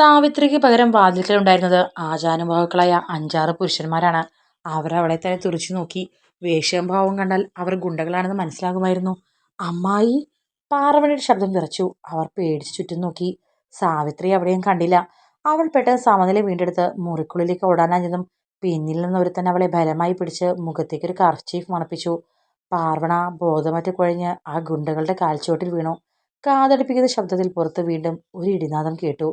സാവിത്രിക്ക് പകരം വാതിൽക്കലുണ്ടായിരുന്നത് ആചാനുബാഹുക്കളായ അഞ്ചാറ് പുരുഷന്മാരാണ്. അവരവളെ തന്നെ തുറച്ചു നോക്കി. വേഷംഭാവം കണ്ടാൽ അവർ ഗുണ്ടകളാണെന്ന് മനസ്സിലാകുമായിരുന്നു. "അമ്മായി! " പാർവണിയുടെ ശബ്ദം വിറച്ചു. അവർ പേടിച്ച് ചുറ്റും നോക്കി. സാവിത്രി അവിടെയും കണ്ടില്ല. അവൾ പെട്ടെന്ന് സമനില വീണ്ടെടുത്ത് മുറിക്കുള്ളിലേക്ക് ഓടാനാഞ്ഞതും പിന്നിൽ നിന്നൊരുത്തൻ അവളെ ബലമായി പിടിച്ച് മുഖത്തേക്ക് ഒരു കർച്ചീഫ് മണപ്പിച്ചു. പാർവണ ബോധമറ്റ് കുഴഞ്ഞ് ആ ഗുണ്ടകളുടെ കാൽച്ചുവട്ടിൽ വീണു. കാതടിപ്പിക്കുന്ന ശബ്ദത്തിൽ പുറത്ത് വീണ്ടും ഒരു ഇടിനാദം കേട്ടു.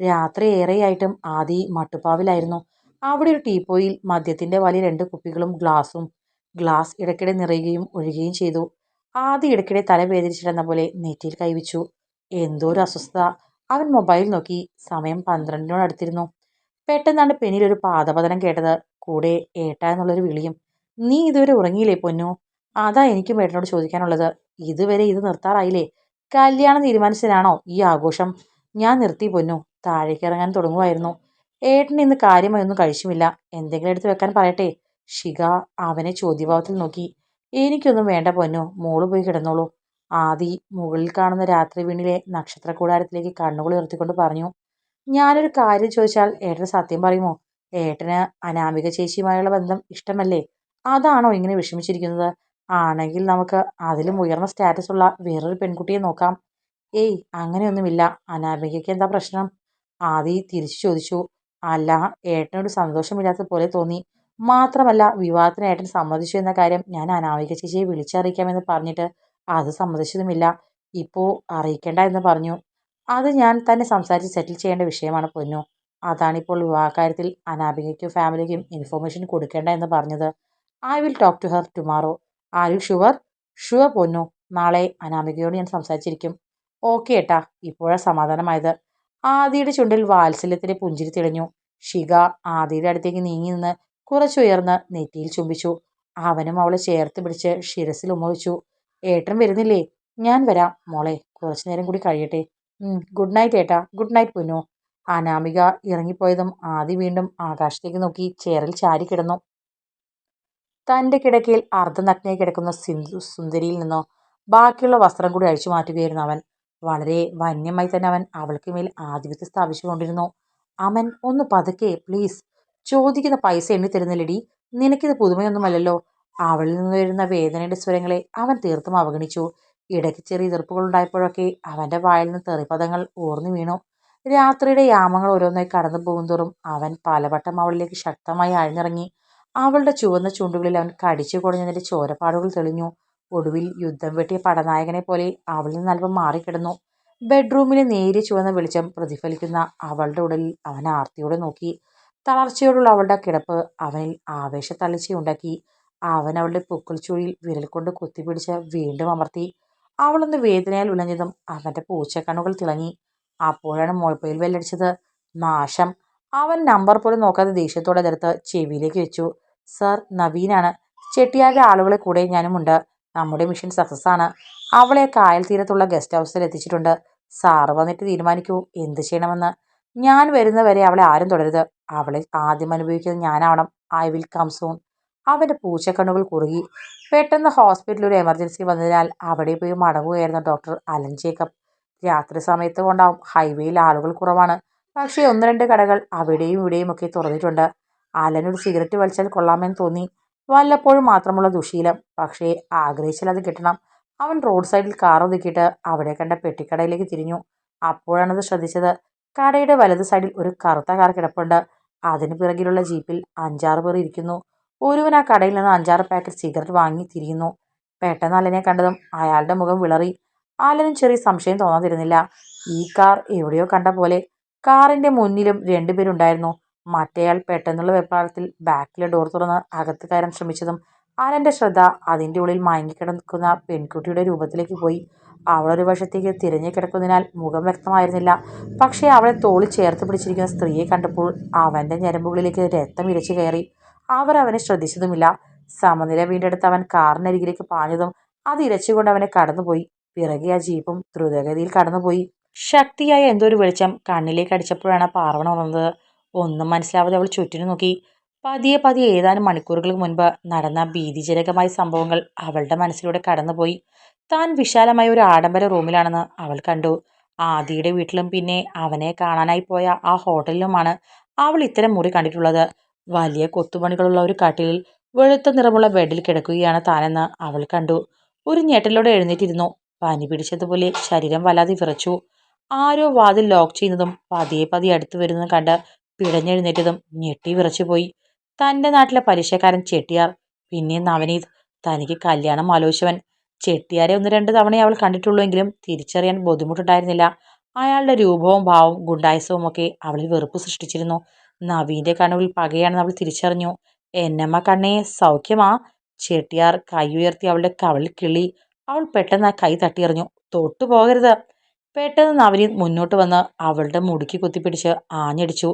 രാത്രി ഏറെയായിട്ടും ആദി മട്ടുപ്പാവിലായിരുന്നു. അവിടെ ഒരു ടീപ്പോയിൽ മദ്യത്തിന്റെ വലിയ രണ്ട് കുപ്പികളും ഗ്ലാസും. ഗ്ലാസ് ഇടയ്ക്കിടെ നിറയുകയും ഒഴുകുകയും ചെയ്തു. ആദി ഇടയ്ക്കിടെ തല വേദനിച്ചിരുന്ന പോലെ നെറ്റിയിൽ കൈവച്ചു. എന്തോ ഒരു അസ്വസ്ഥത. അവൻ മൊബൈൽ നോക്കി. സമയം പന്ത്രണ്ടിനോടടുത്തിരുന്നു. പെട്ടെന്നാണ് പെനിൽ ഒരു പാദപതനം കേട്ടത്. കൂടെ ഏട്ട എന്നുള്ളൊരു വിളിയും. "നീ ഇതുവരെ ഉറങ്ങിയില്ലേ പൊന്നു അതാ എനിക്കും ഏട്ടനോട് ചോദിക്കാനുള്ളത്. ഇതുവരെ ഇത് നിർത്താറായില്ലേ? കല്യാണം തീരുമാനിച്ചതിനാണോ ഈ ആഘോഷം? ഞാൻ നിർത്തി പൊന്നു താഴേക്ക് ഇറങ്ങാൻ തുടങ്ങുമായിരുന്നു ഏട്ടൻ ഇന്ന് കാര്യമായി ഒന്നും കഴിച്ചുമില്ല. എന്തെങ്കിലും എടുത്ത് വെക്കാൻ പറയട്ടെ? ഷിക അവനെ ചോദ്യഭാവത്തിൽ നോക്കി. എനിക്കൊന്നും വേണ്ട പൊന്നു മോൾ പോയി കിടന്നോളൂ. ആദി മുകളിൽ കാണുന്ന രാത്രി വീണിലെ നക്ഷത്ര കൂടാരത്തിലേക്ക് കണ്ണുകൾ ഉയർത്തിക്കൊണ്ട് പറഞ്ഞു. ഞാനൊരു കാര്യം ചോദിച്ചാൽ ഏട്ടൻ സത്യം പറയുമോ? ഏട്ടന് അനാമിക ചേച്ചിയുമായുള്ള ബന്ധം ഇഷ്ടമല്ലേ? അതാണോ ഇങ്ങനെ വിഷമിച്ചിരിക്കുന്നത്? ആണെങ്കിൽ നമുക്ക് അതിലും ഉയർന്ന സ്റ്റാറ്റസ് ഉള്ള വേറൊരു പെൺകുട്ടിയെ നോക്കാം. ഏയ് അങ്ങനെയൊന്നുമില്ല. അനാമികയ്ക്ക് എന്താ പ്രശ്നം? ആദി തിരിച്ചു ചോദിച്ചു. അല്ല ഏട്ടനൊരു സന്തോഷമില്ലാത്ത പോലെ തോന്നി. മാത്രമല്ല വിവാഹത്തിന് ഏട്ടൻ സമ്മതിച്ചു എന്ന കാര്യം ഞാൻ അനാമിക ചേച്ചിയെ വിളിച്ചറിയിക്കാമെന്ന് പറഞ്ഞിട്ട് അത് സമ്മതിച്ചതുമില്ല. ഇപ്പോൾ അറിയിക്കണ്ട എന്ന് പറഞ്ഞു. അത് ഞാൻ തന്നെ സംസാരിച്ച് സെറ്റിൽ ചെയ്യേണ്ട വിഷയമാണ് പൊന്നു അതാണിപ്പോൾ വിവാഹക്കാര്യത്തിൽ അനാമികയ്ക്കും ഫാമിലിക്കും ഇൻഫോർമേഷൻ കൊടുക്കേണ്ട എന്ന് പറഞ്ഞത്. I will talk to her tomorrow. Are you sure? Sure Ponnu നാളെ അനാമികയോട് ഞാൻ സംസാരിച്ചിരിക്കും. ഓക്കേ ഏട്ടാ. ഇപ്പോഴാ സമാധാനമായത്. ആദിയുടെ ചുണ്ടിൽ വാത്സല്യത്തിന്റെ പുഞ്ചിരി തെളിഞ്ഞു. ഷിക ആദിയുടെ അടുത്തേക്ക് നീങ്ങി നിന്ന് കുറച്ചുയർന്ന് നെറ്റിയിൽ ചുംബിച്ചു. അവനും അവളെ ചേർത്ത് പിടിച്ച് ശിരസിൽ ഉമ്മ വെച്ചു. ഏട്ടൻ വരുന്നില്ലേ? ഞാൻ വരാം മോളെ. കുറച്ചു നേരം കൂടി കഴിയട്ടെ. ഗുഡ് നൈറ്റ് ഏട്ടാ. ഗുഡ് നൈറ്റ് പൊന്നു അനാമിക ഇറങ്ങിപ്പോയതും ആദി വീണ്ടും ആകാശത്തേക്ക് നോക്കി ചേറിൽ ചാരി കിടന്നു തന്റെ കിടക്കയിൽ അർദ്ധനഗ്നയായി കിടക്കുന്ന സിന്ധു സുന്ദരിയിൽ നിന്നോ ബാക്കിയുള്ള വസ്ത്രം കൂടി അഴിച്ചു മാറ്റുകയായിരുന്നു അവൻ. വളരെ വന്യമായി തന്നെ അവൻ അവൾക്ക് മേൽ ആധിപത്യം സ്ഥാപിച്ചുകൊണ്ടിരുന്നു. അമൻ ഒന്ന് പതുക്കെ പ്ലീസ്. ചോദിക്കുന്ന പൈസ എണ്ണി തരുന്നില്ലടി നിനക്കിത് പുതുമയൊന്നുമല്ലല്ലോ. അവളിൽ നിന്ന് വരുന്ന വേദനയുടെ സ്വരങ്ങളെ അവൻ തീർത്തും അവഗണിച്ചു. ഇടയ്ക്ക് ചെറിയ എതിർപ്പുകളുണ്ടായപ്പോഴൊക്കെ അവന്റെ വായിൽ നിന്ന് തെറിപദങ്ങൾ ഓർന്നു വീണു. രാത്രിയുടെ യാമങ്ങൾ ഓരോന്നായി കടന്നു പോകുന്തോറും അവൻ പലവട്ടം അവളിലേക്ക് ശക്തമായി ആഴ്ന്നിറങ്ങി. അവളുടെ ചുവന്ന ചുണ്ടുകളിൽ അവൻ കടിച്ചു കുടഞ്ഞതിന്റെ ചോരപ്പാടുകൾ തെളിഞ്ഞു. ഒടുവിൽ യുദ്ധം വെട്ടിയ പടനായകനെപ്പോലെ അവളിൽ നിന്ന് അല്പം മാറിക്കിടന്നു. ബെഡ്റൂമിലെ നേരിയ ചുവന്ന വെളിച്ചം പ്രതിഫലിക്കുന്ന അവളുടെ ഉടലിൽ അവൻ ആർത്തിയോടെ നോക്കി. തളർച്ചയോടുള്ള അവളുടെ കിടപ്പ് അവനിൽ ആവേശത്തള്ളിച്ചയുണ്ടാക്കി. അവൻ അവളുടെ പൊക്കിൾച്ചൂഴിയിൽ വിരൽ കൊണ്ട് കുത്തിപ്പിടിച്ച് വീണ്ടും അമർത്തി. അവളൊന്ന് വേദനയാൽ ഉലഞ്ഞതും അവന്റെ പൂച്ചക്കണ്ണുകൾ തിളങ്ങി. അപ്പോഴാണ് മൊബൈൽ വെല്ലടിച്ചത് നാശം. അവൻ നമ്പർ പോലും നോക്കാതെ ദേഷ്യത്തോടെ എതിർത്ത് ചെവിയിലേക്ക് വെച്ചു. സർ നവീനാണ്. ചെട്ടിയാരുടെ ആളുകളെ കൂടെ ഞാനുമുണ്ട്. നമ്മുടെ മിഷൻ സക്സസ് ആണ്. അവളെ കായൽ തീരത്തുള്ള ഗസ്റ്റ് ഹൗസിൽ എത്തിച്ചിട്ടുണ്ട്. സാറ് വന്നിട്ട് തീരുമാനിക്കൂ എന്ത് ചെയ്യണമെന്ന്. ഞാൻ വരുന്നവരെ അവളെ ആരും തുടരുത് അവളെ ആദ്യം അനുഭവിക്കുന്നത് ഞാനാവണം. I will come soon. അവന്റെ പൂച്ചക്കണ്ണുകൾ കുറുകി. പെട്ടെന്ന് ഹോസ്പിറ്റലിൽ ഒരു എമർജൻസി വന്നതിനാൽ അവിടെ പോയി മടങ്ങുകയായിരുന്നു ഡോക്ടർ അലൻ ജേക്കബ്. രാത്രി സമയത്ത് കൊണ്ടാവും ഹൈവേയിൽ ആളുകൾ കുറവാണ്. പക്ഷേ ഒന്ന് രണ്ട് കടകൾ അവിടെയും ഇവിടെയും ഒക്കെ തുറന്നിട്ടുണ്ട്. അലൻ ഒരു സിഗരറ്റ് വലിച്ചാൽ കൊള്ളാമെന്ന് തോന്നി. വല്ലപ്പോഴും മാത്രമുള്ള ദുശീലം പക്ഷേ ആഗ്രഹിച്ചാൽ അത് കിട്ടണം. അവൻ റോഡ് സൈഡിൽ കാർ ഒതുക്കിയിട്ട് അവിടെ കണ്ട പെട്ടിക്കടയിലേക്ക് തിരിഞ്ഞു. അപ്പോഴാണത് ശ്രദ്ധിച്ചത്. കടയുടെ വലത് സൈഡിൽ ഒരു കറുത്ത കാർ കിടപ്പുണ്ട്. അതിന് പിറകിലുള്ള ജീപ്പിൽ അഞ്ചാറ് പേർ ഇരിക്കുന്നു. ഒരുവൻ ആ കടയിൽ നിന്ന് അഞ്ചാറ് പാക്കറ്റ് സിഗരറ്റ് വാങ്ങി തിരിയുന്നു. പെട്ടെന്ന് അലനെ കണ്ടതും അയാളുടെ മുഖം വിളറി. അലനും ചെറിയ സംശയം തോന്നാതിരുന്നില്ല. ഈ കാർ എവിടെയോ കണ്ട പോലെ. കാറിന്റെ മുന്നിലും രണ്ടുപേരുണ്ടായിരുന്നു. മറ്റേയാൾ പെട്ടെന്നുള്ള വെപ്രാളത്തിൽ ബാക്കിലെ ഡോർ തുറന്ന് അകത്ത് കയറാൻ ശ്രമിച്ചതും ആനന്റെ ശ്രദ്ധ അതിന്റെ ഉള്ളിൽ മയങ്ങിക്കിടക്കുന്ന പെൺകുട്ടിയുടെ രൂപത്തിലേക്ക് പോയി. അവളൊരു വശത്തേക്ക് തിരഞ്ഞു കിടക്കുന്നതിനാൽ മുഖം വ്യക്തമായിരുന്നില്ല. പക്ഷേ അവളെ തോളിൽ ചേർത്ത് പിടിച്ചിരിക്കുന്ന സ്ത്രീയെ കണ്ടപ്പോൾ അവന്റെ ഞരമ്പുകളിലേക്ക് രക്തം ഇരച്ചു കയറി. അവർ അവനെ ശ്രദ്ധിച്ചതുമില്ല. സമനില വീണ്ടെടുത്ത് അവൻ കാറിനരികിലേക്ക് പാഞ്ഞതും അത് ഇരച്ചുകൊണ്ട് അവനെ കടന്നുപോയി. പിറകെ ആ ജീപ്പും ദ്രുതഗതിയിൽ കടന്നുപോയി. ശക്തിയായ എന്തോ ഒരു വെളിച്ചം കണ്ണിലേക്ക് അടിച്ചപ്പോഴാണ് പാർവണ ഉണർന്നത്. ഒന്നും മനസ്സിലാവാതെ അവൾ ചുറ്റിനു നോക്കി. പതിയെ പതിയെ ഏതാനും മണിക്കൂറുകൾക്ക് മുൻപ് നടന്ന ഭീതിജനകമായ സംഭവങ്ങൾ അവളുടെ മനസ്സിലൂടെ കടന്നുപോയി. താൻ വിശാലമായ ഒരു ആഡംബര റൂമിലാണെന്ന് അവൾ കണ്ടു. ആദിയുടെ വീട്ടിലും പിന്നെ അവനെ കാണാനായി പോയ ആ ഹോട്ടലിലുമാണ് അവൾ ഇത്തരം മുറി കണ്ടിട്ടുള്ളത് വലിയ കൊത്തുപണികളുള്ള ഒരു കട്ടിലിൽ വെളുത്ത നിറമുള്ള ബെഡിൽ കിടക്കുകയാണ് താനെന്ന് അവൾ കണ്ടു ഒരു ഞെട്ടലോടെ എഴുന്നേറ്റിരുന്നു പനി പിടിച്ചതുപോലെ ശരീരം വല്ലാതെ വിറച്ചു ആരോ വാതിൽ ലോക്ക് ചെയ്യുന്നതും പതിയെ പതിയെ അടുത്തു വരുന്നതും കണ്ട് പിടഞ്ഞെഴുന്നേറ്റതും ഞെട്ടി വിറച്ചുപോയി തന്റെ നാട്ടിലെ പലിശക്കാരൻ ചെട്ടിയാർ പിന്നെ നവനീത്. തനിക്ക് കല്യാണം ആലോചിച്ചവൻ ചെട്ടിയാരെ ഒന്ന് രണ്ട് തവണയെ അവൾ കണ്ടിട്ടുള്ളൂവെങ്കിലും തിരിച്ചറിയാൻ ബുദ്ധിമുട്ടുണ്ടായിരുന്നില്ല. അയാളുടെ രൂപവും ഭാവവും ഗുണ്ടായസവും ഒക്കെ അവളിൽ വെറുപ്പ് സൃഷ്ടിച്ചിരുന്നു. നവീന്റെ കണ്ണുകളിൽ പകയാണെന്ന് അവൾ തിരിച്ചറിഞ്ഞു. എന്നമ്മ കണ്ണേ സൗഖ്യമാ? ചെട്ടിയാർ കൈ ഉയർത്തി അവളുടെ കവളിൽ കിളി. അവൾ പെട്ടെന്ന് ആ കൈ തട്ടിയെറിഞ്ഞു. തൊട്ടു പോകരുത്. പെട്ടെന്ന് നവനീത് മുന്നോട്ട് വന്ന് അവളുടെ മുടുക്കി കുത്തിപ്പിടിച്ച് ആഞ്ഞടിച്ചു.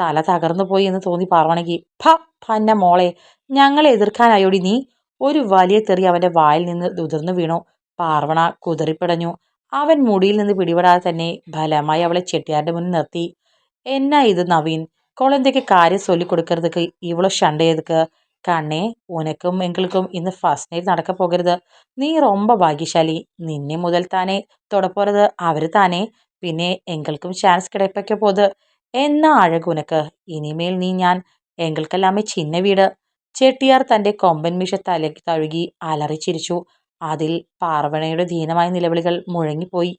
തല തകർന്നു പോയി എന്ന് തോന്നി പാർവണകി ഫ പന്ന മോളെ ഞങ്ങളെ എതിർക്കാനായോടി നീ? ഒരു വലിയ തെറി അവന്റെ വായിൽ നിന്ന് ഉതിർന്നു വീണു. പാർവണ കുതറിപ്പിടഞ്ഞു. അവൻ മുടിയിൽ നിന്ന് പിടിപെടാതെ തന്നെ ഫലമായി അവളെ ചെട്ടിയാരുടെ മുന്നിൽ നിർത്തി. എന്നാ ഇത് നവീൻ? കുളന്തയ്ക്ക് കാര്യം ചൊല്ലിക്കൊടുക്കരുതുക്ക് ഇവളെ ഷണ്ട് ചെയ്തക്ക്. കണ്ണേ ഉനക്കും എങ്കിൾക്കും ഇന്ന് ഫസ്റ്റ് നൈറ്റ് നടക്ക പോകരുത്. നീ റൊമ്പ ഭാഗ്യശാലി. നിന്നെ മുതൽ താനേ തുടപ്പോറത് അവർ താനേ. പിന്നെ എങ്കിൾക്കും ചാൻസ് കിടപ്പൊക്കെ പോത്. എന്നാ അഴകുനക്ക് ഇനിമേൽ നീ ഞാൻ എങ്കൽക്കല്ലാമെ ചിന്ന വീട്. ചെട്ടിയാർ തന്റെ കൊമ്പൻ മിഷ തല തഴുകി അലറിച്ചിരിച്ചു. അതിൽ പാർവണയുടെ ദീനമായ നിലവിളികൾ മുഴങ്ങിപ്പോയി.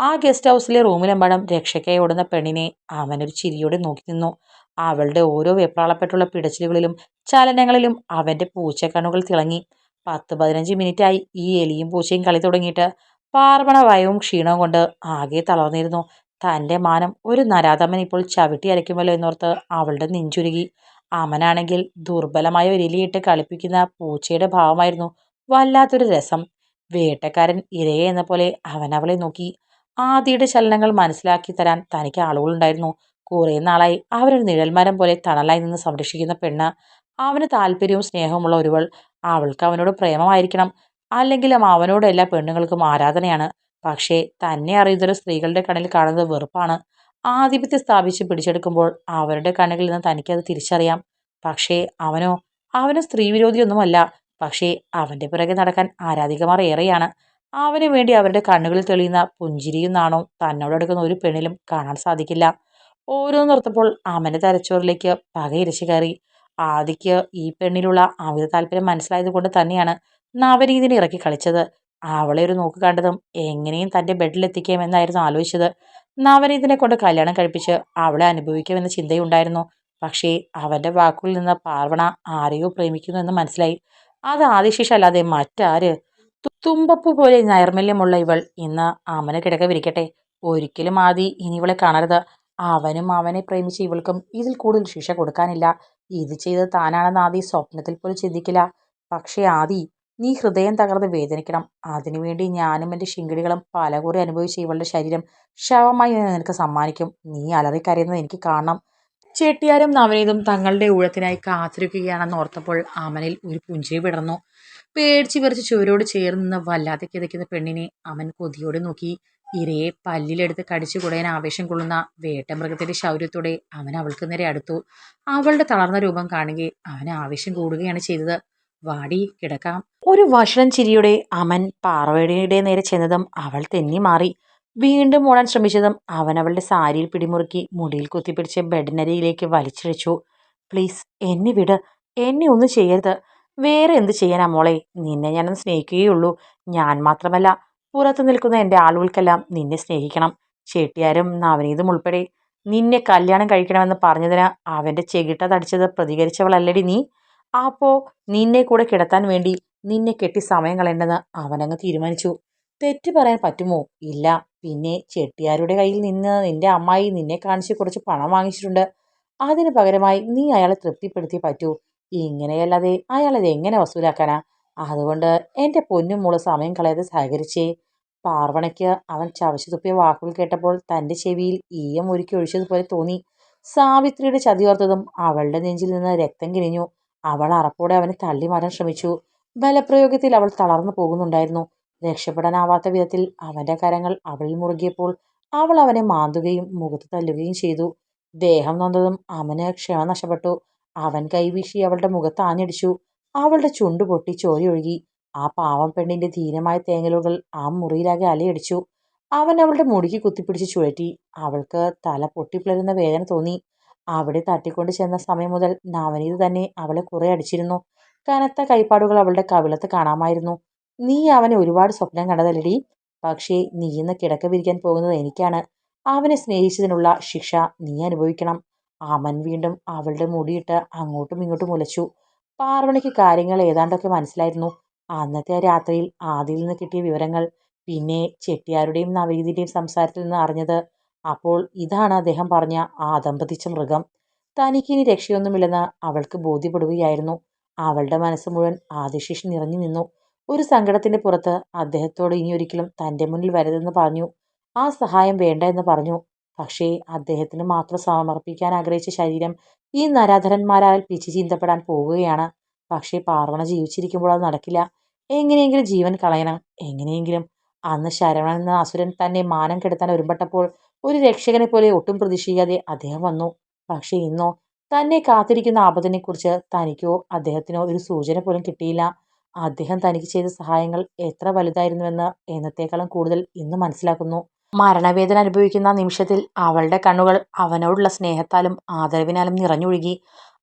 ആ ഗസ്റ്റ് ഹൗസിലെ റൂമിലെമ്പാടും രക്ഷയ്ക്കായി ഓടുന്ന പെണ്ണിനെ അവനൊരു ചിരിയോടെ നോക്കി നിന്നു. അവളുടെ ഓരോ വെപ്രാളപ്പെട്ടുള്ള പിടച്ചിലുകളിലും ചലനങ്ങളിലും അവന്റെ പൂച്ചക്കണ്ണുകൾ തിളങ്ങി. പത്ത് പതിനഞ്ച് മിനിറ്റായി ഈ എലിയും പൂച്ചയും കളി തുടങ്ങിയിട്ട് പാർവണ വയവും ക്ഷീണവും കൊണ്ട് ആകെ തളർന്നിരുന്നു. തന്റെ മാനം ഒരു നരാധമൻ ഇപ്പോൾ ചവിട്ടി അരയ്ക്കുമല്ലോ എന്നോർത്ത് അവളുടെ നെഞ്ചുരുകി. അമനാണെങ്കിൽ ദുർബലമായ ഒരു ഇലിയിട്ട് കളിപ്പിക്കുന്ന പൂച്ചയുടെ ഭാവമായിരുന്നു വല്ലാത്തൊരു രസം. വേട്ടക്കാരൻ ഇരയെ എന്ന പോലെ അവൻ അവളെ നോക്കി. ആദിയുടെ ചലനങ്ങൾ മനസ്സിലാക്കി തരാൻ തനിക്ക് ആളുകളുണ്ടായിരുന്നു. കുറെ നാളായി അവരൊരു നിഴൽമരം പോലെ തണലായി നിന്ന് സംരക്ഷിക്കുന്ന പെണ്ണ്. അവന് താല്പര്യവും സ്നേഹവുമുള്ള ഒരുവൾ. അവൾക്ക് അവനോട് പ്രേമമായിരിക്കണം. അല്ലെങ്കിലും അവനോട് എല്ലാ പെണ്ണുങ്ങൾക്കും ആരാധനയാണ്. പക്ഷേ തന്നെ അറിയുന്നൊരു സ്ത്രീകളുടെ കണ്ണിൽ കാണുന്നത് വെറുപ്പാണ്. ആധിപത്യം സ്ഥാപിച്ച് പിടിച്ചെടുക്കുമ്പോൾ അവരുടെ കണ്ണുകളിൽ നിന്ന് തനിക്കത് തിരിച്ചറിയാം. പക്ഷേ അവനോ അവനും സ്ത്രീവിരോധിയൊന്നുമല്ല പക്ഷേ അവന്റെ പിറകെ നടക്കാൻ ആരാധികമാർ ഏറെയാണ്. അവന് വേണ്ടി അവരുടെ കണ്ണുകളിൽ തെളിയുന്ന പുഞ്ചിരിയും നാണവും തന്നോടടുക്കുന്ന ഒരു പെണ്ണിലും കാണാൻ സാധിക്കില്ല. ഓരോന്നോർത്തപ്പോൾ അവന്റെ തലച്ചോറിലേക്ക് പകയിരച്ചു കയറി. ആദിക്ക് ഈ പെണ്ണിലുള്ള അമിത താല്പര്യം മനസ്സിലായത് കൊണ്ട് തന്നെയാണ് നവരീതിനെ ഇറക്കി കളിച്ചത്. അവളെ ഒരു നോക്ക് കണ്ടതും എങ്ങനെയും തന്റെ ബെഡിലെത്തിക്കാമെന്നായിരുന്നു ആലോചിച്ചത്. നവനീതിനെ കൊണ്ട് കല്യാണം കഴിപ്പിച്ച് അവളെ അനുഭവിക്കുമെന്ന ചിന്തയുണ്ടായിരുന്നു. പക്ഷേ അവന്റെ വാക്കുകളിൽ നിന്ന് പാർവണ ആരെയോ പ്രേമിക്കുന്നു എന്ന് മനസ്സിലായി. അത് ആദിശേഷല്ലാതെ മറ്റാര്? തുമ്പപ്പൂ പോലെ നൈർമല്യമുള്ള ഇവൾ ഇന്ന് അമന കിടക്ക വിരിക്കട്ടെ. ഒരിക്കലും ആദി ഇനി ഇവളെ കാണരുത്. അവനും അവനെ പ്രേമിച്ച ഇവൾക്കും ഇതിൽ കൂടുതൽ ശിക്ഷ കൊടുക്കാനില്ല. ഇത് ചെയ്ത് താനാണെന്ന് ആദി സ്വപ്നത്തിൽ പോലും ചിന്തിക്കില്ല. പക്ഷേ ആദി നീ ഹൃദയം തകർന്ന് വേദനിക്കണം. അതിനുവേണ്ടി ഞാനും എന്റെ ശിങ്കിടികളും പലകുറി അനുഭവിച്ച ഇവളുടെ ശരീരം ശവമായി ഞാൻ നിനക്ക് സമ്മാനിക്കും. നീ അലറിക്കരയുന്നത് എനിക്ക് കാണണം. ചെട്ടിയാരും നവനീതും തങ്ങളുടെ ഊഴത്തിനായി കാത്തിരിക്കുകയാണെന്ന് ഓർത്തപ്പോൾ അമനിൽ ഒരു പുഞ്ചിരി വിടർന്നു. പേടിച്ച് വിറച്ച് ചുവരോട് ചേർന്ന് വല്ലാതെ കിതയ്ക്കുന്ന പെണ്ണിനെ അവൻ കൊതിയോടെ നോക്കി. ഇരയെ പല്ലിലെടുത്ത് കടിച്ചു കുടയാൻ ആവേശം കൊള്ളുന്ന വേട്ടമൃഗത്തിന്റെ ശൗര്യത്തോടെ അവൻ അവൾക്ക് നേരെ അടുത്തു. അവളുടെ തളർന്ന രൂപം കാണുകയെ അവൻ ആവേശം കൂടുകയാണ് ചെയ്തത്. വാടി കിടക്കാം. ഒരു വഷളൻ ചിരിയുടെ അമൻ പാർവയുടെ നേരെ ചെന്നതും അവൾ തെന്നി മാറി. വീണ്ടും ഓടാൻ ശ്രമിച്ചതും അവൻ അവളുടെ സാരിയിൽ പിടിമുറുക്കി മുടിയിൽ കുത്തിപ്പിടിച്ച് ബെഡിനരിയിലേക്ക് വലിച്ചിഴച്ചു. പ്ലീസ് എന്നെ വിട്. എന്നെ ഒന്നും ചെയ്യരുത്. വേറെ എന്ത് ചെയ്യാനാ മോളെ? നിന്നെ ഞാനൊന്ന് സ്നേഹിക്കുകയുള്ളൂ. ഞാൻ മാത്രമല്ല പുറത്ത് നിൽക്കുന്ന എന്റെ ആളുകൾക്കെല്ലാം നിന്നെ സ്നേഹിക്കണം. ചേട്ടിയാരും നവനീതും ഉൾപ്പെടെ നിന്നെ കല്യാണം കഴിക്കണമെന്ന് പറഞ്ഞതിന് അവന്റെ ചെകിട്ട തടിച്ചത് പ്രതികരിച്ചവളല്ലടി നീ. അപ്പോൾ നിന്നെ കൂടെ കിടത്താൻ വേണ്ടി നിന്നെ കെട്ടി സമയം കളയേണ്ടെന്ന് അവനങ്ങ് തീരുമാനിച്ചു. തെറ്റ് പറയാൻ പറ്റുമോ? ഇല്ല. പിന്നെ ചെട്ടിയാരുടെ കയ്യിൽ നിന്ന് നിന്റെ അമ്മായി നിന്നെ കാണിച്ച് കുറച്ച് പണം വാങ്ങിച്ചിട്ടുണ്ട്. അതിന് പകരമായി നീ അയാളെ തൃപ്തിപ്പെടുത്തി പറ്റൂ. ഇങ്ങനെയല്ലാതെ അയാളത് എങ്ങനെ വസൂലാക്കാനാ? അതുകൊണ്ട് എന്റെ പൊന്നും മോൾ സമയം കളയാതെ സഹകരിച്ചേ. പാർവണയ്ക്ക് അവൻ ചവച്ചു തുപ്പിയ വാക്കുകൾ കേട്ടപ്പോൾ തന്റെ ചെവിയിൽ ഈയം ഒരുക്കി ഒഴിച്ചതുപോലെ തോന്നി. സാവിത്രിയുടെ ചതിയോർത്തതും അവളുടെ നെഞ്ചിൽ നിന്ന് രക്തം കിരിഞ്ഞു അവൾ അറപ്പോടെ അവനെ തള്ളി മാറാൻ ശ്രമിച്ചു. ബലപ്രയോഗത്തിൽ അവൾ തളർന്നു പോകുന്നുണ്ടായിരുന്നു. രക്ഷപ്പെടാനാവാത്ത വിധത്തിൽ അവന്റെ കരങ്ങൾ അവളിൽ മുറുകിയപ്പോൾ അവൾ അവനെ മാന്തുകയും മുഖത്ത് തല്ലുകയും ചെയ്തു. ദേഹം നൊന്നതും അവന് ക്ഷമ നഷ്ടപ്പെട്ടു. അവൻ കൈവീശി അവളുടെ മുഖത്ത് ആഞ്ഞടിച്ചു. അവളുടെ ചുണ്ടു പൊട്ടി ചോരയൊഴുകി ആ പാവം പെണ്ണിന്റെ ധീരമായ തേങ്ങലുകൾ ആ മുറിയിലാകെ അലയടിച്ചു. അവൻ അവളുടെ മുടിക്ക് കുത്തിപ്പിടിച്ച് ചുഴറ്റി. അവൾക്ക് തല പൊട്ടിപ്പിളരുന്ന വേദന തോന്നി. അവിടെ തട്ടിക്കൊണ്ട് ചെന്ന സമയം മുതൽ നവനീത് തന്നെ അവളെ കുറെ അടിച്ചിരുന്നു. കനത്ത കൈപ്പാടുകൾ അവളുടെ കവിളത്ത് കാണാമായിരുന്നു. നീ അവനെ ഒരുപാട് സ്വപ്നം കണ്ടതല്ലടി. പക്ഷേ നീ ഇന്ന് കിടക്ക വിരിക്കാൻ പോകുന്നത് എനിക്കാണ്. അവനെ സ്നേഹിച്ചതിനുള്ള ശിക്ഷ നീ അനുഭവിക്കണം. അമൻ വീണ്ടും അവളുടെ മുടിയിട്ട് അങ്ങോട്ടും ഇങ്ങോട്ടും ഉലച്ചു. പാർവണിക്ക് കാര്യങ്ങൾ ഏതാണ്ടൊക്കെ മനസ്സിലായിരുന്നു. അന്നത്തെ രാത്രിയിൽ ആദിയിൽ നിന്ന് കിട്ടിയ വിവരങ്ങൾ പിന്നെ ചെട്ടിയാരുടെയും നവീതിയുടെയും സംസാരത്തിൽ നിന്ന് അറിഞ്ഞത്. അപ്പോൾ ഇതാണ് അദ്ദേഹം പറഞ്ഞ ആ ദമ്പതിച്ച മൃഗം. തനിക്കിനി രക്ഷയൊന്നുമില്ലെന്ന് അവൾക്ക് ബോധ്യപ്പെടുകയായിരുന്നു. അവളുടെ മനസ്സ് മുഴുവൻ ആദിശേഷി നിറഞ്ഞു നിന്നു. ഒരു സങ്കടത്തിന്റെ പുറത്ത് അദ്ദേഹത്തോട് ഇനി ഒരിക്കലും തന്റെ മുന്നിൽ വരരുതെന്ന് പറഞ്ഞു. ആ സഹായം വേണ്ട എന്ന് പറഞ്ഞു. പക്ഷേ അദ്ദേഹത്തിന് മാത്രം സമർപ്പിക്കാൻ ആഗ്രഹിച്ച ശരീരം ഈ നരാധരന്മാരാൽ പിച്ചു ചീന്തപ്പെടാൻ പോവുകയാണ്. പക്ഷേ പാർവണ ജീവിച്ചിരിക്കുമ്പോൾ അത് നടക്കില്ല. എങ്ങനെയെങ്കിലും ജീവൻ കളയണം. എങ്ങനെയെങ്കിലും അന്ന് ശരവണൻ എന്ന അസുരൻ തന്നെ മാനം കെടുത്താൻ ഒരുമ്പെട്ടപ്പോൾ ഒരു രക്ഷകനെ പോലെ ഒട്ടും പ്രതീക്ഷിക്കാതെ അദ്ദേഹം വന്നു. പക്ഷേ ഇന്നോ തന്നെ കാത്തിരിക്കുന്ന ആപത്തിനെക്കുറിച്ച് തനിക്കോ അദ്ദേഹത്തിനോ ഒരു സൂചന പോലും കിട്ടിയില്ല. അദ്ദേഹം തനിക്ക് ചെയ്ത സഹായങ്ങൾ എത്ര വലുതായിരുന്നുവെന്ന് എന്നത്തേക്കാളും കൂടുതൽ ഇന്ന് മനസ്സിലാക്കുന്നു. മരണവേദന അനുഭവിക്കുന്ന നിമിഷത്തിൽ അവളുടെ കണ്ണുകൾ അവനോടുള്ള സ്നേഹത്താലും ആദരവിനാലും നിറഞ്ഞൊഴുകി.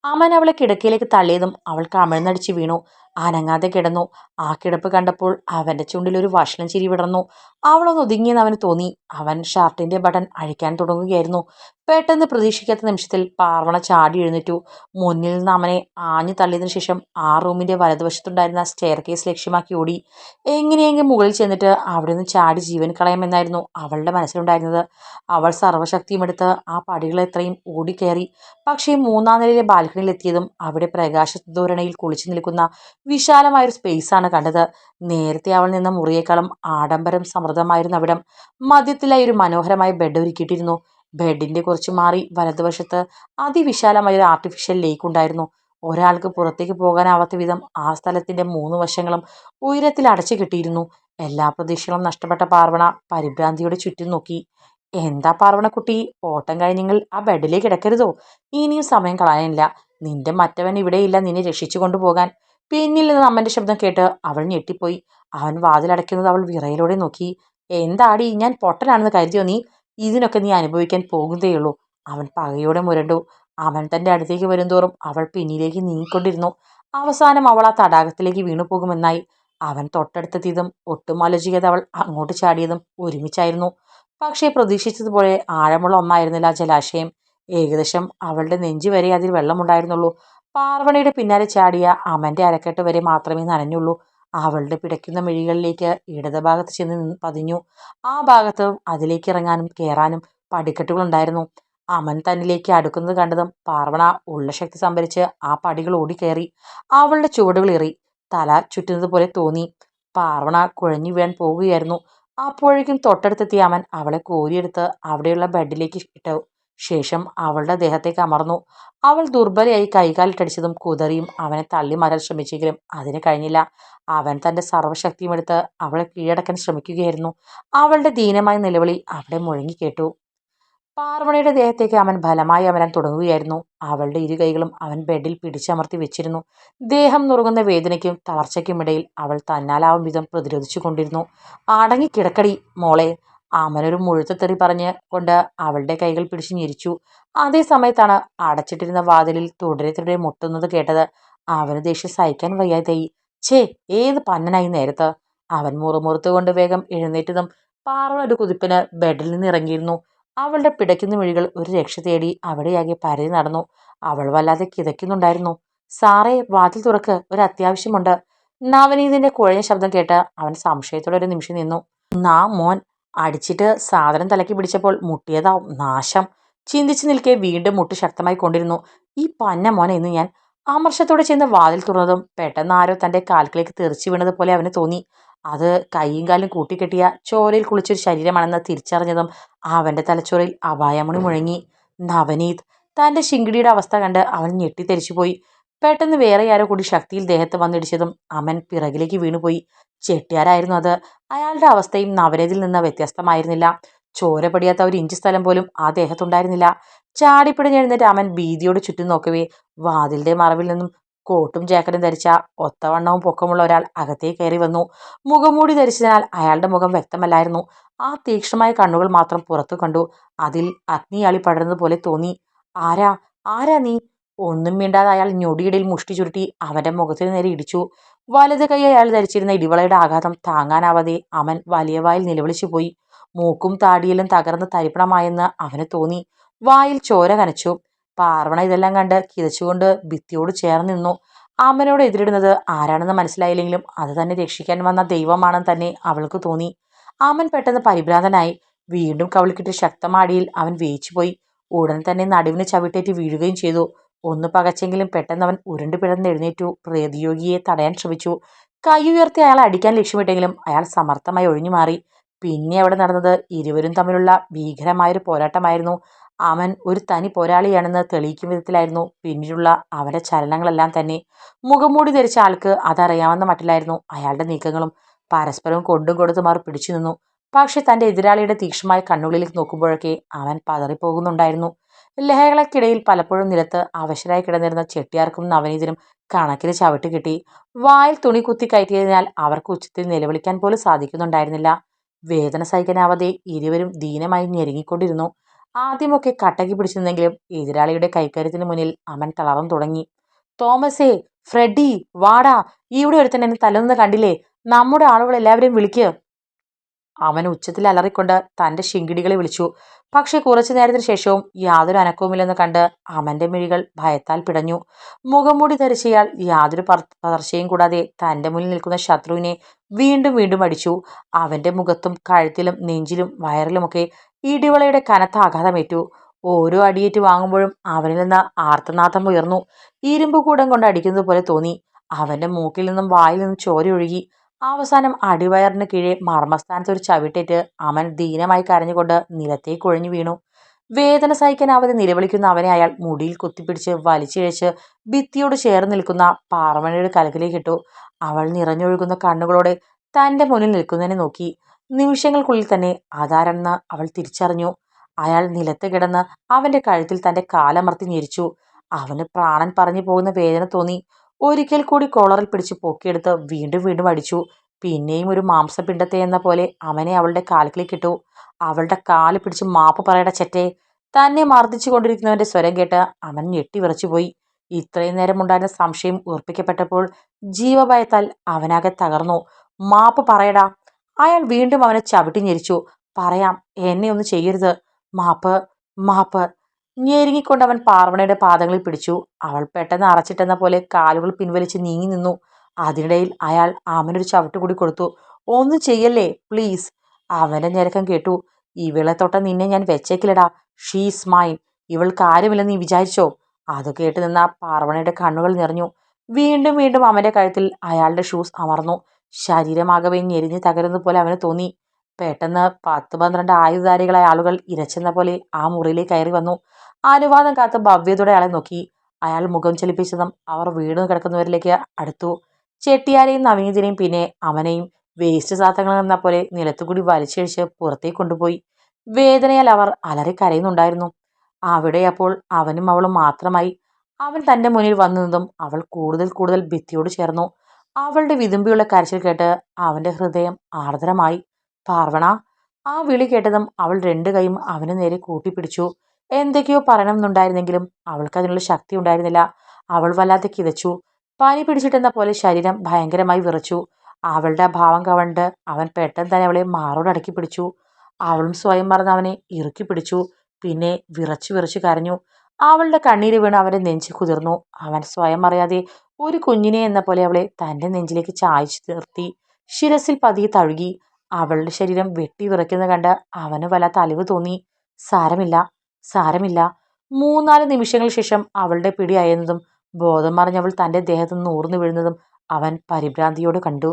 അമൻ അവളെ കിടക്കയിലേക്ക് തള്ളിയതും അവൾ കമിഴ്ന്നടിച്ച് വീണു. അനങ്ങാതെ കിടന്നു. ആ കിടപ്പ് കണ്ടപ്പോൾ അവന്റെ ചുണ്ടിലൊരു വഷളം ചിരി വിടർന്നു. അവളൊന്ന് ഒതുങ്ങിയെന്ന് അവന് തോന്നി. അവൻ ഷർട്ടിന്റെ ബട്ടൺ അഴിക്കാൻ തുടങ്ങുകയായിരുന്നു. പെട്ടെന്ന് പ്രതീക്ഷിക്കാത്ത നിമിഷത്തിൽ പാർവണ ചാടി എഴുന്നേറ്റു. മുന്നിൽ നിന്ന് അവനെ ആഞ്ഞു തള്ളിയതിനു ശേഷം ആ റൂമിന്റെ വലതുവശത്തുണ്ടായിരുന്ന സ്റ്റെയർ കേസ് ലക്ഷ്യമാക്കി ഓടി. എങ്ങനെയെങ്കിലും മുകളിൽ ചെന്നിട്ട് അവിടെ നിന്ന് ചാടി ജീവൻ കളയാമെന്നായിരുന്നു അവളുടെ മനസ്സിലുണ്ടായിരുന്നത്. അവൾ സർവശക്തിയും എടുത്ത് ആ പടികളെത്രയും ഓടിക്കയറി. പക്ഷേ മൂന്നാം നിലയിലെ ബാൽക്കണിയിൽ എത്തിയതും അവിടെ പ്രകാശ ധോരണയിൽ കുളിച്ചു നിൽക്കുന്ന വിശാലമായൊരു സ്പേസാണ് കണ്ടത്. നേരത്തെ അവൾ നിന്ന മുറിയേക്കാളും ആഡംബരം സമൃദ്ധമായിരുന്ന അവിടം മധ്യത്തിലായി ഒരു മനോഹരമായ ബെഡ് ഒരുക്കിയിട്ടിരുന്നു. ബെഡിന്റെ കുറച്ച് മാറി വലതുവശത്ത് അതിവിശാലമായ ഒരു ആർട്ടിഫിഷ്യൽ ലേക്ക് ഉണ്ടായിരുന്നു. ഒരാൾക്ക് പുറത്തേക്ക് പോകാനാവാത്ത വിധം ആ സ്ഥലത്തിന്റെ മൂന്ന് വശങ്ങളും ഉയരത്തിൽ അടച്ചു കിട്ടിയിരുന്നു. എല്ലാ പ്രതീക്ഷകളും നഷ്ടപ്പെട്ട പാർവണ പരിഭ്രാന്തിയോടെ ചുറ്റും നോക്കി. എന്താ പാർവണക്കുട്ടി ഓട്ടം കഴിഞ്ഞെങ്കിൽ ആ ബെഡിലേക്ക് കിടക്കരുതോ? ഇനിയും സമയം കളയാനില്ല. നിന്റെ മറ്റവൻ ഇവിടെയില്ല നിന്നെ രക്ഷിച്ചു കൊണ്ടുപോകാൻ. പിന്നിൽ നിന്ന് അമ്മന്റെ ശബ്ദം കേട്ട് അവൾ ഞെട്ടിപ്പോയി. അവൻ വാതിലടയ്ക്കുന്നത് അവൾ വിറയിലൂടെ നോക്കി. എന്താടി ഞാൻ പൊട്ടനാണെന്ന് കരുതിയോ നീ? ഇതിനൊക്കെ നീ അനുഭവിക്കാൻ പോകുന്നതേയുള്ളൂ. അവൻ പകയോടെ മുരണ്ടു. അവൻ തന്റെ അടുത്തേക്ക് വരുംതോറും അവൾ പിന്നിലേക്ക് നീങ്ങിക്കൊണ്ടിരുന്നു. അവസാനം അവൾ ആ തടാകത്തിലേക്ക് വീണു പോകുമെന്നായി അവൻ തൊട്ടടുത്തെത്തിയതും ഒട്ടും ആലോചിക്കാതെ അവൾ അങ്ങോട്ട് ചാടിയതും ഒരുമിച്ചായിരുന്നു. പക്ഷേ പ്രതീക്ഷിച്ചതുപോലെ ആഴമുള്ള ഒന്നായിരുന്നില്ല ആ ജലാശയം. ഏകദേശം അവളുടെ നെഞ്ചു വരെ അതിൽ വെള്ളമുണ്ടായിരുന്നുള്ളൂ. പാർവണിയുടെ പിന്നാലെ ചാടിയ അമന്റെ അരക്കെട്ട് വരെ മാത്രമേ നനഞ്ഞുള്ളൂ. അവളുടെ പിടയ്ക്കുന്ന മിഴികളിലേക്ക് ഇടതുഭാഗത്ത് ചെന്ന് പതിഞ്ഞു. ആ ഭാഗത്ത് അതിലേക്ക് ഇറങ്ങാനും കയറാനും പടിക്കെട്ടുകളുണ്ടായിരുന്നു അമൻ തന്നിലേക്ക് അടുക്കുന്നത് കണ്ടതും പാർവണ ഉള്ള ശക്തി സംഭരിച്ച് ആ പടികൾ ഓടിക്കയറി അവളുടെ ചുവടുകൾ ഏറി. തല ചുറ്റുന്നത് പോലെ തോന്നി. പാർവണ കുഴഞ്ഞു വീഴാൻ പോവുകയായിരുന്നു അപ്പോഴേക്കും തൊട്ടടുത്തെത്തിയ അമൻ അവളെ കോരിയെടുത്ത് അവിടെയുള്ള ബെഡിലേക്ക് ഇട്ടു ശേഷം അവളുടെ ദേഹത്തേക്ക് അമർന്നു. അവൾ ദുർബലയായി കൈകാലിട്ടടിച്ചതും കുതറിയും അവനെ തള്ളി മാറ്റാൻ ശ്രമിച്ചെങ്കിലും അതിന് കഴിഞ്ഞില്ല. അവൻ തന്റെ സർവശക്തിയും എടുത്ത് അവളെ കീഴടക്കാൻ ശ്രമിക്കുകയായിരുന്നു. അവളുടെ ദീനമായ നിലവിളി അവിടെ മുഴങ്ങിക്കേട്ടു. പാർവണിയുടെ ദേഹത്തേക്ക് അവൻ ബലമായി അമരാൻ തുടങ്ങുകയായിരുന്നു. അവളുടെ ഇരു കൈകളും അവൻ ബെഡിൽ പിടിച്ചമർത്തി വെച്ചിരുന്നു. ദേഹം നുറുങ്ങുന്ന വേദനയ്ക്കും തളർച്ചയ്ക്കുമിടയിൽ അവൾ തന്നാലാവും വിധം പ്രതിരോധിച്ചു കൊണ്ടിരുന്നു അടങ്ങി കിടക്കടി മോളെ. അമനൊരു മുഴുത്ത തെറി പറഞ്ഞ് കൊണ്ട് അവളുടെ കൈകൾ പിടിച്ച് ഞെരിച്ചു. അതേ സമയത്താണ് അടച്ചിട്ടിരുന്ന വാതിലിൽ തുടരെ തുടരെ മുട്ടുന്നത് കേട്ടത്. അവന് ദേഷ്യം സഹിക്കാൻ വയ്യാതായി. ഛേ ഏത് പന്നനായി നേരത്ത്? അവൻ മുറുമുറുത്തുകൊണ്ട് വേഗം എഴുന്നേറ്റതും പാറ ഒരു കുതിപ്പിന് ബെഡിൽ നിന്ന് ഇറങ്ങിയിരുന്നു. അവളുടെ പിടയ്ക്കുന്ന മിഴികൾ ഒരു രക്ഷ തേടി അവിടെയാകെ പരതി നടന്നു. അവൾ വല്ലാതെ കിതയ്ക്കുന്നുണ്ടായിരുന്നു. സാറേ വാതിൽ തുറക്ക്. ഒരു അത്യാവശ്യമുണ്ട്. നവനീതിന്റെ കുഴഞ്ഞ ശബ്ദം കേട്ട് അവൻ സംശയത്തോടെ ഒരു നിമിഷം നിന്നു. നാ മോൻ. അടിച്ചിട്ട് സാധനം തലയ്ക്ക് പിടിച്ചപ്പോൾ മുട്ടിയതാവും നാശം. ചിന്തിച്ച് നിൽക്കെ വീണ്ടും മുട്ട് ശക്തമായി കൊണ്ടിരുന്നു. ഈ പന്ന മോനെ എന്ന് ഞാൻ അമർഷത്തോടെ ചെന്ന് വാതിൽ തുറന്നതും പെട്ടെന്ന് ആരോ തന്റെ കാൽക്കിലേക്ക് തെറിച്ചു വീണതുപോലെ അവന് തോന്നി. അത് കൈയും കാലും കൂട്ടിക്കെട്ടിയ ചോരയിൽ കുളിച്ചൊരു ശരീരമാണെന്ന് തിരിച്ചറിഞ്ഞതും അവന്റെ തലച്ചോറിൽ അപായമണി മുഴങ്ങി. നവനീത് തന്റെ ശിങ്കിടിയുടെ അവസ്ഥ കണ്ട് അവൻ ഞെട്ടിത്തെരിച്ചുപോയി. പെട്ടെന്ന് വേറെ ആരോ കൂടി ശക്തിയിൽ ദേഹത്ത് വന്നിടിച്ചതും അമൻ പിറകിലേക്ക് വീണുപോയി. ചെട്ടിയാരായിരുന്നു അത്? അയാളുടെ അവസ്ഥയും നവരേതിൽ നിന്ന് വ്യത്യസ്തമായിരുന്നില്ല. ചോര പടിയാത്ത ഒരു ഇഞ്ച് സ്ഥലം പോലും ആ ദേഹത്തുണ്ടായിരുന്നില്ല. ചാടിപ്പിടിഞ്ഞെഴുന്നേറ്റ് അമൻ ഭീതിയോട് ചുറ്റും നോക്കവേ. വാതിലിന്റെ മറവിൽ നിന്നും കോട്ടും ജാക്കറ്റും ധരിച്ച ഒത്തവണ്ണവും പൊക്കമുള്ള ഒരാൾ അകത്തേക്ക് കയറി വന്നു. മുഖംമൂടി ധരിച്ചതിനാൽ അയാളുടെ മുഖം വ്യക്തമല്ലായിരുന്നു. ആ തീക്ഷ്ണമായ കണ്ണുകൾ മാത്രം പുറത്തു കണ്ടു. അതിൽ അഗ്നിയാളി പടരുന്നത് പോലെ തോന്നി. ആരാ? ആരാ നീ? ഒന്നും മിണ്ടാതെ അയാൾ ഞൊടിയിടയിൽ മുഷ്ടി ചുരുട്ടി അവന്റെ മുഖത്തിന് നേരെ ഇടിച്ചു. വലത് കൈ അയാൾ ധരിച്ചിരുന്ന ഇടിവളയുടെ ആഘാതം താങ്ങാനാവാതെ അവൻ വലിയ വായിൽ നിലവിളിച്ചു പോയി. മൂക്കും താടിയിലും തകർന്ന് തരിപ്പണമായെന്ന് അവന് തോന്നി. വായിൽ ചോര കനച്ചു. പാർവണ ഇതെല്ലാം കണ്ട് കിതച്ചുകൊണ്ട് ഭിത്തിയോട് ചേർന്ന് നിന്നു. അമ്മനോട് എതിരിടുന്നത് ആരാണെന്ന് മനസ്സിലായില്ലെങ്കിലും അത് തന്നെ രക്ഷിക്കാൻ വന്ന ദൈവമാണെന്ന് തന്നെ അവൾക്ക് തോന്നി. അമ്മൻ പെട്ടെന്ന് പരിഭ്രാന്തനായി. വീണ്ടും കവിളിക്കിട്ട് ശക്തമാടിയിൽ അവൻ വേയിച്ചുപോയി ഉടൻ തന്നെ നടുവിന് ചവിട്ടേറ്റ് വീഴുകയും ചെയ്തു. ഒന്ന് പകച്ചെങ്കിലും പെട്ടെന്ന് അവൻ ഉരുണ്ടു പിഴന്ന് എഴുന്നേറ്റു. പ്രതിയോഗിയെ തടയാൻ ശ്രമിച്ചു. കൈ ഉയർത്തി അയാളെ അടിക്കാൻ ലക്ഷ്യമിട്ടെങ്കിലും അയാൾ സമർത്ഥമായി ഒഴിഞ്ഞു മാറി പിന്നെ അവിടെ നടന്നത് ഇരുവരും തമ്മിലുള്ള ഭീകരമായൊരു പോരാട്ടമായിരുന്നു. അവൻ ഒരു തനി പോരാളിയാണെന്ന് തെളിയിക്കും വിധത്തിലായിരുന്നു. പിന്നിലുള്ള അവരുടെ ചലനങ്ങളെല്ലാം തന്നെ. മുഖംമൂടി ധരിച്ച ആൾക്ക് അതറിയാവുന്ന മട്ടിലായിരുന്നു അയാളുടെ നീക്കങ്ങളും. പരസ്പരം കൊണ്ടും കൊടുത്തു മാറി പിടിച്ചു നിന്നു. പക്ഷെ തന്റെ എതിരാളിയുടെ തീക്ഷമായ കണ്ണുകളിലേക്ക് നോക്കുമ്പോഴൊക്കെ അവൻ പതറിപ്പോകുന്നുണ്ടായിരുന്നു. ലഹളക്കിടയിൽ പലപ്പോഴും നിലത്ത് അവശരായി കിടന്നിരുന്ന ചെട്ടിയാർക്കും നവനീതിനും കണക്കിന് ചവിട്ട് കിട്ടി. വായിൽ തുണി കുത്തി കയറ്റിയതിനാൽ അവർക്ക് ഉച്ചത്തിൽ നിലവിളിക്കാൻ പോലും സാധിക്കുന്നുണ്ടായിരുന്നില്ല. വേദന സഹിക്കാനാവാതെ ഇരുവരും ദീനമായി ഞെരുങ്ങിക്കൊണ്ടിരുന്നു. ആദ്യമൊക്കെ കട്ടക്കി പിടിച്ചിരുന്നെങ്കിലും എതിരാളിയുടെ കൈക്കരുത്തിന് മുന്നിൽ അമൻ തളർന്നു തുടങ്ങി. തോമസേ ഫ്രെഡി വാടാ ഇവിടെ ഒരുത്തൻ എന്നെ തല്ലുന്നത് കണ്ടില്ലേ? നമ്മുടെ ആളുകൾ എല്ലാവരെയും വിളിക്കുക അവൻ ഉച്ചത്തിൽ അലറിക്കൊണ്ട് തന്റെ ശിങ്കിടികളെ വിളിച്ചു. പക്ഷേ കുറച്ചു നേരത്തിന് ശേഷവും യാതൊരു അനക്കവുമില്ലെന്ന് കണ്ട് അവന്റെ മിഴികൾ ഭയത്താൽ പിടഞ്ഞു. മുഖംമൂടി ധരിച്ചയാൾ യാതൊരു പതർച്ചയും കൂടാതെ തന്റെ മുന്നിൽ നിൽക്കുന്ന ശത്രുവിനെ വീണ്ടും വീണ്ടും അടിച്ചു. അവന്റെ മുഖത്തും കഴുത്തിലും നെഞ്ചിലും വയറിലുമൊക്കെ ഇടിവളയുടെ കനത്ത ആഘാതമേറ്റു. ഓരോ അടിയേറ്റ് വാങ്ങുമ്പോഴും അവനിൽ നിന്ന് ആർത്തനാഥം ഉയർന്നു. ഇരുമ്പ് കൂടം കൊണ്ട് അടിക്കുന്നത് പോലെ തോന്നി. അവന്റെ മൂക്കിൽ നിന്നും വായിൽ നിന്നും ചോരയൊഴുകി അവസാനം അടിവയറിന് കീഴെ മർമ്മസ്ഥാനത്ത് ഒരു ചവിട്ടേറ്റ് അവൻ ദീനമായി കരഞ്ഞുകൊണ്ട് നിലത്തേക്ക് ഒഴിഞ്ഞു വീണു. വേദന സഹിക്കാനാവാതെ നിലവിളിക്കുന്ന അവനെ അയാൾ മുടിയിൽ കുത്തിപ്പിടിച്ച് വലിച്ചിഴച്ച് ഭിത്തിയോട് ചേർന്ന് നിൽക്കുന്ന പാറമണിയുടെ കലകിലേക്ക് ഇട്ടു. അവൾ നിറഞ്ഞൊഴുകുന്ന കണ്ണുകളോടെ തന്റെ മുന്നിൽ നിൽക്കുന്നതിനെ നോക്കി. നിമിഷങ്ങൾക്കുള്ളിൽ തന്നെ അതാരെന്ന് അവൾ തിരിച്ചറിഞ്ഞു. അയാൾ നിലത്ത് കിടന്ന് അവന്റെ കഴുത്തിൽ തന്റെ കാലമർത്തി ഞെരിച്ചു. അവന് പ്രാണൻ പറഞ്ഞു പോകുന്ന വേദന തോന്നി. ഒരിക്കൽ കൂടി കോളറിൽ പിടിച്ച് പൊക്കിയെടുത്ത് വീണ്ടും വീണ്ടും അടിച്ചു. പിന്നെയും ഒരു മാംസപിണ്ടത്തെ എന്ന പോലെ അവനെ അവളുടെ കാൽക്കിലേക്ക് ഇട്ടു. അവളുടെ കാൽ പിടിച്ച് മാപ്പ് പറയട ചെറ്റെ. തന്നെ മർദ്ദിച്ചു കൊണ്ടിരിക്കുന്നവന്റെ സ്വരം കേട്ട് അവൻ ഞെട്ടി വിറച്ചുപോയി ഇത്രയും നേരം ഉണ്ടായിരുന്ന സംശയം ഉറപ്പിക്കപ്പെട്ടപ്പോൾ ജീവഭയത്താൽ അവനാകെ തകർന്നു. മാപ്പ് പറയടാ. അയാൾ വീണ്ടും അവനെ ചവിട്ടി ഞെരിച്ചു. പറയാം എന്നെ ഒന്ന് ചെയ്യരുത്. മാപ്പ് മാപ്പ്. ഞെരുങ്ങിക്കൊണ്ട് അവൻ പാർവണയുടെ പാദങ്ങളിൽ പിടിച്ചു. അവൾ പെട്ടെന്ന് അറച്ചിട്ടെന്ന പോലെ കാലുകൾ പിൻവലിച്ച് നീങ്ങി നിന്നു. അതിനിടയിൽ അയാൾ ആമനൊരു ചവിട്ട് കൂടി കൊടുത്തു. ഒന്നും ചെയ്യല്ലേ? പ്ലീസ്. അവന്റെ ഞരക്കം കേട്ടു. ഈ തൊട്ട നിന്നെ ഞാൻ വെച്ചേക്കില്ലടാ. She's mine. ഇവൾ ആരുമില്ലെന്ന് നീ വിചാരിച്ചോ? അത് കേട്ട് നിന്ന പാർവണയുടെ കണ്ണുകൾ നിറഞ്ഞു. വീണ്ടും വീണ്ടും അവന്റെ കഴുത്തിൽ അയാളുടെ ഷൂസ് അമർന്നു. ശരീരമാകവേ ഞെരിഞ്ഞ് തകരുന്ന പോലെ അവന് തോന്നി. പെട്ടെന്ന് പത്ത് പന്ത്രണ്ട് ആയുധാരികളായ ആളുകൾ ഇരച്ചെന്ന പോലെ ആ മുറിയിലേക്ക് കയറി വന്നു. അനുവാദം കാത്ത് ഭവ്യതയുടെ അയാളെ നോക്കി. അയാൾ മുഖം ചലിപ്പിച്ചതും അവർ വീണ് കിടക്കുന്നവരിലേക്ക് അടുത്തു. ചെട്ടിയാരെയും നവീനത്തിനെയും പിന്നെ അവനെയും വേസ്റ്റ് സാധനങ്ങൾ എന്ന പോലെ നിലത്തുകൂടി വലിച്ചഴിച്ച് പുറത്തേക്ക് കൊണ്ടുപോയി. വേദനയാൽ അവർ അലറി കരയുന്നുണ്ടായിരുന്നു. അവിടെ അപ്പോൾ അവനും അവളും മാത്രമായി. അവൻ തന്റെ മുന്നിൽ വന്നതും അവൾ കൂടുതൽ കൂടുതൽ ഭിത്തിയോട് ചേർന്നു. അവളുടെ വിതുമ്പിയുള്ള കരച്ചിൽ കേട്ട് അവന്റെ ഹൃദയം ആർദ്രമായി. പാർവണ ആ വിളി കേട്ടതും അവൾ രണ്ടു കൈയും അവന് നേരെ കൂട്ടിപ്പിടിച്ചു. എന്തൊക്കെയോ പറയണമെന്നുണ്ടായിരുന്നെങ്കിലും അവൾക്ക് അതിനുള്ള ശക്തി ഉണ്ടായിരുന്നില്ല. അവൾ വല്ലാതെ കിതച്ചു. പനി പിടിച്ചിട്ടെന്ന പോലെ ശരീരം ഭയങ്കരമായി വിറച്ചു. അവളുടെ ഭാവം കവണ്ട് അവൻ പെട്ടെന്ന് തന്നെ അവളെ മാറോട് അടക്കി പിടിച്ചു. അവളും സ്വയം മറന്ന് അവനെ ഇറുക്കി പിടിച്ചു. പിന്നെ വിറച്ചു വിറച്ചു കരഞ്ഞു. അവളുടെ കണ്ണീര് വീണ് അവന്റെ നെഞ്ചി കുതിർന്നു. അവൻ സ്വയം അറിയാതെ ഒരു കുഞ്ഞിനെ എന്ന പോലെ അവളെ തന്റെ നെഞ്ചിലേക്ക് ചായച്ചു നിർത്തി. ശിരസിൽ പതിയെ തഴുകി. അവളുടെ ശരീരം വെട്ടി വിറയ്ക്കുന്നത് കണ്ട് അവന് വല്ലാത്ത അലിവ് തോന്നി. സാരമില്ല. സാരമില്ല. മൂന്നാൽ നിമിഷങ്ങൾ ശേഷം അവളുടെ പിടി അയയുന്നതും ബോധം മറിഞ്ഞവൾ തന്റെ ദേഹത്തു നിന്ന് ഊർന്നു വീഴുന്നതും അവൻ പരിഭ്രാന്തിയോട് കണ്ടു.